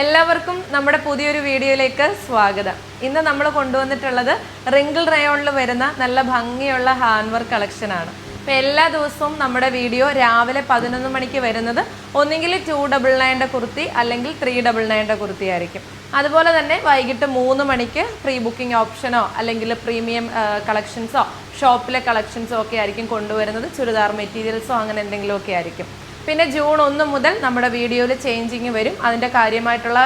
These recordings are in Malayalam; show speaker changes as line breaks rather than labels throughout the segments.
എല്ലാവർക്കും നമ്മുടെ പുതിയൊരു വീഡിയോയിലേക്ക് സ്വാഗതം. ഇന്ന് നമ്മൾ കൊണ്ടുവന്നിട്ടുള്ളത് റിങ്കിൾ റയോണിൽ വരുന്ന നല്ല ഭംഗിയുള്ള ഹാൻഡ് വർക്ക് കളക്ഷനാണ് അപ്പോൾ എല്ലാ ദിവസവും നമ്മുടെ വീഡിയോ രാവിലെ പതിനൊന്ന് മണിക്ക് വരുന്നത് ഒന്നുകിൽ ടു ഡബിൾ നയന്റെ കുർത്തി അല്ലെങ്കിൽ ത്രീ ഡബിൾ നയന്റെ കുർത്തി ആയിരിക്കും. അതുപോലെ തന്നെ വൈകിട്ട് മൂന്ന് മണിക്ക് പ്രീ ബുക്കിംഗ് ഓപ്ഷനോ അല്ലെങ്കിൽ പ്രീമിയം കളക്ഷൻസോ ഷോപ്പിലെ കളക്ഷൻസോ ഒക്കെ ആയിരിക്കും കൊണ്ടുവരുന്നത്. ചുരിദാർ മെറ്റീരിയൽസോ അങ്ങനെ എന്തെങ്കിലുമൊക്കെ ആയിരിക്കും. പിന്നെ ജൂൺ ഒന്ന് മുതൽ നമ്മുടെ വീഡിയോയിൽ ചേഞ്ചിങ് വരും. അതിന്റെ കാര്യമായിട്ടുള്ള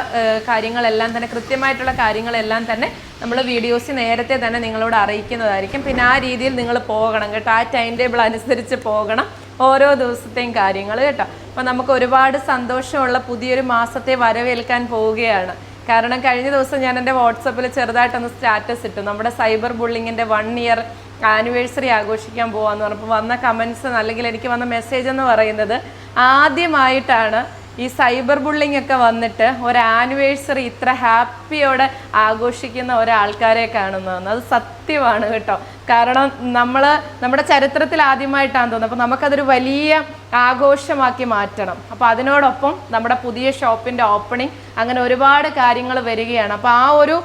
കാര്യങ്ങളെല്ലാം തന്നെ കൃത്യമായിട്ടുള്ള കാര്യങ്ങളെല്ലാം തന്നെ നമ്മൾ വീഡിയോസ് നേരത്തെ തന്നെ നിങ്ങളോട് അറിയിക്കുന്നതായിരിക്കും. പിന്നെ ആ രീതിയിൽ നിങ്ങൾ പോകണം കേട്ടോ. ആ ടൈം ടേബിൾ അനുസരിച്ച് പോകണം ഓരോ ദിവസത്തെയും കാര്യങ്ങൾ കേട്ടോ. അപ്പോൾ നമുക്ക് ഒരുപാട് സന്തോഷമുള്ള പുതിയൊരു മാസത്തെ വരവേൽക്കാൻ പോവുകയാണ്. കാരണം കഴിഞ്ഞ ദിവസം ഞാൻ എന്റെ വാട്സപ്പിൽ ചെറുതായിട്ടൊന്ന് സ്റ്റാറ്റസ് ഇട്ടു. നമ്മുടെ സൈബർ ബുള്ളിങ്ങിന്റെ വൺ ഇയർ ആനിവേഴ്സറി ആഘോഷിക്കാൻ പോവാന്ന് പറഞ്ഞപ്പോൾ വന്ന കമൻസ് അല്ലെങ്കിൽ എനിക്ക് വന്ന മെസ്സേജ് എന്ന് പറയുന്നത് ആദ്യമായിട്ടാണ് ഈ സൈബർ ബുള്ളിംഗ് ഒക്കെ വന്നിട്ട് ഒരു ആനിവേഴ്സറി ഇത്ര ഹാപ്പിയോടെ ആഘോഷിക്കുന്ന ഒരാൾക്കാരെ കാണുന്നതെന്ന് അത് സത്യമാണ് കേട്ടോ. കാരണം നമ്മൾ നമ്മുടെ ചരിത്രത്തിൽ ആദ്യമായിട്ടാണ് തോന്നുന്നത്. അപ്പോൾ നമുക്കതൊരു വലിയ ആഘോഷമാക്കി മാറ്റണം. അപ്പോൾ അതിനോടൊപ്പം നമ്മുടെ പുതിയ ഷോപ്പിന്റെ ഓപ്പണിംഗ് അങ്ങനെ ഒരുപാട് കാര്യങ്ങൾ വരികയാണ്. അപ്പോൾ ആ ഒരു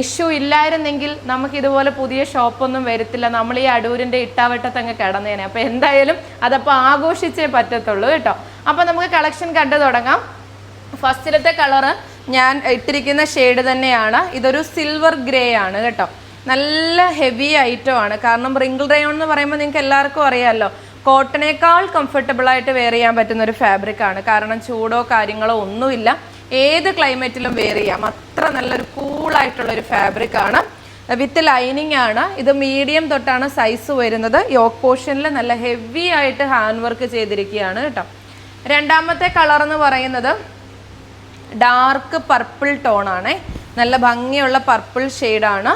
ഇഷ്യൂ ഇല്ലായിരുന്നെങ്കിൽ നമുക്ക് ഇതുപോലെ പുതിയ ഷോപ്പൊന്നും വരത്തില്ല. നമ്മൾ ഈ അടൂരിന്റെ ഇട്ടാവട്ടത്തങ്ങ് കിടന്നേനെ. അപ്പോൾ എന്തായാലും അതപ്പോൾ ആഘോഷിച്ചേ പറ്റത്തുള്ളൂ കേട്ടോ. അപ്പോൾ നമുക്ക് കളക്ഷൻ കണ്ടു തുടങ്ങാം. ഫസ്റ്റിലത്തെ കളറ് ഞാൻ ഇട്ടിരിക്കുന്ന ഷെയ്ഡ് തന്നെയാണ്. ഇതൊരു സിൽവർ ഗ്രേ ആണ് കേട്ടോ. നല്ല ഹെവി ഐറ്റം ആണ്. കാരണം റിങ്കിൾ റയോൺ എന്ന് പറയുമ്പോൾ നിങ്ങൾക്ക് എല്ലാവർക്കും അറിയാമല്ലോ കോട്ടണേക്കാൾ കംഫർട്ടബിൾ ആയിട്ട് വെയർ ചെയ്യാൻ പറ്റുന്ന ഒരു ഫാബ്രിക് ആണ്. കാരണം ചൂടോ കാര്യങ്ങളോ ഒന്നുമില്ല. ഏത് ക്ലൈമറ്റിലും വെയർ ചെയ്യാം. അത്ര നല്ലൊരു കൂളായിട്ടുള്ള ഒരു ഫാബ്രിക് ആണ്. വിത്ത് ലൈനിങ് ആണ്. ഇത് മീഡിയം തൊട്ടാണ് സൈസ് വരുന്നത്. യോക്ക് പോർഷനിൽ നല്ല ഹെവി ആയിട്ട് ഹാൻഡ് വർക്ക് ചെയ്തിരിക്കുകയാണ് കേട്ടോ. രണ്ടാമത്തെ കളർ എന്ന് പറയുന്നത് ഡാർക്ക് പർപ്പിൾ ടോൺ ആണ്. നല്ല ഭംഗിയുള്ള പർപ്പിൾ ഷെയ്ഡാണ്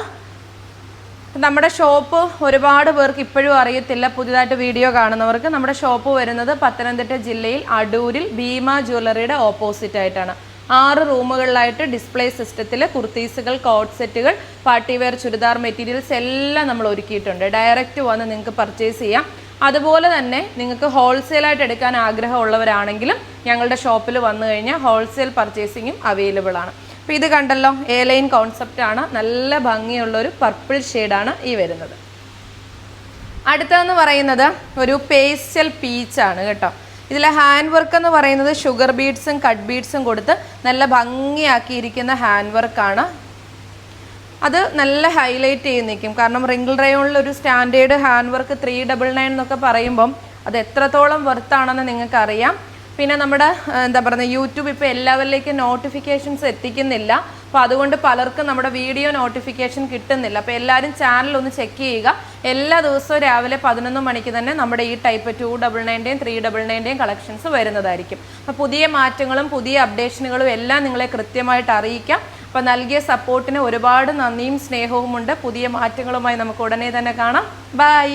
നമ്മുടെ ഷോപ്പ് ഒരുപാട് പേർക്ക് ഇപ്പോഴും അറിയത്തില്ല. പുതിയതായിട്ട് വീഡിയോ കാണുന്നവർക്ക് നമ്മുടെ ഷോപ്പ് വരുന്നത് പത്തനംതിട്ട ജില്ലയിൽ അടൂരിൽ ഭീമ ജ്വല്ലറിയുടെ ഓപ്പോസിറ്റ് ആയിട്ടാണ്. ആറ് റൂമുകളിലായിട്ട് ഡിസ്പ്ലേ സിസ്റ്റത്തിൽ കുർത്തീസുകൾ കോട്ട് സെറ്റുകൾ പാർട്ടിവെയർ ചുരിദാർ മെറ്റീരിയൽസ് എല്ലാം നമ്മൾ ഒരുക്കിയിട്ടുണ്ട്. ഡയറക്റ്റ് വന്ന് നിങ്ങൾക്ക് പർച്ചേസ് ചെയ്യാം. അതുപോലെ തന്നെ നിങ്ങൾക്ക് ഹോൾസെയിലായിട്ട് എടുക്കാൻ ആഗ്രഹമുള്ളവരാണെങ്കിലും ഞങ്ങളുടെ ഷോപ്പിൽ വന്നു കഴിഞ്ഞാൽ ഹോൾസെയിൽ പർച്ചേസിങ്ങും അവൈലബിൾ ആണ്. അപ്പോൾ ഇത് കണ്ടല്ലോ എ ലൈൻ കോൺസെപ്റ്റ് ആണ്. നല്ല ഭംഗിയുള്ള ഒരു പർപ്പിൾ ഷെയ്ഡാണ് ഈ വരുന്നത്. അടുത്തതെന്ന് പറയുന്നത് ഒരു പേസ്റ്റൽ പീച്ചാണ് കേട്ടോ. ഇതിലെ ഹാൻഡ് വർക്ക് എന്ന് പറയുന്നത് ഷുഗർ ബീഡ്സും കട്ട് ബീഡ്സും കൊടുത്ത് നല്ല ഭംഗിയാക്കിയിരിക്കുന്ന ഹാൻഡ് വർക്കാണ് അത് നല്ല ഹൈലൈറ്റ് ചെയ്ത് നിൽക്കും കാരണം റിങ്കിൾ റയോണിൽ ഒരു standard hand work three double nine എന്നൊക്കെ പറയുമ്പം അത് എത്രത്തോളം വർത്താണെന്ന് നിങ്ങൾക്ക് അറിയാം പിന്നെ നമ്മുടെ എന്താ പറയുക യൂട്യൂബ് ഇപ്പോൾ എല്ലാവരിലേക്കും നോട്ടിഫിക്കേഷൻസ് എത്തിക്കുന്നില്ല. അപ്പോൾ അതുകൊണ്ട് പലർക്കും നമ്മുടെ വീഡിയോ നോട്ടിഫിക്കേഷൻ കിട്ടുന്നില്ല. അപ്പോൾ എല്ലാവരും ചാനൽ ഒന്ന് ചെക്ക് ചെയ്യുക. എല്ലാ ദിവസവും രാവിലെ പതിനൊന്ന് മണിക്ക് തന്നെ നമ്മുടെ ഈ ടൈപ്പ് ടു ഡബിൾ നയന്റെയും ത്രീ ഡബിൾ നയന്റെയും കളക്ഷൻസ് വരുന്നതായിരിക്കും. അപ്പോൾ പുതിയ മാറ്റങ്ങളും പുതിയ അപ്ഡേഷനുകളും എല്ലാം നിങ്ങളെ കൃത്യമായിട്ട് അറിയിക്കാം. അപ്പോൾ നൽകിയ സപ്പോർട്ടിന് ഒരുപാട് നന്ദിയും സ്നേഹവുമുണ്ട്. പുതിയ മാറ്റങ്ങളുമായി നമുക്ക് ഉടനെ തന്നെ കാണാം. ബൈ.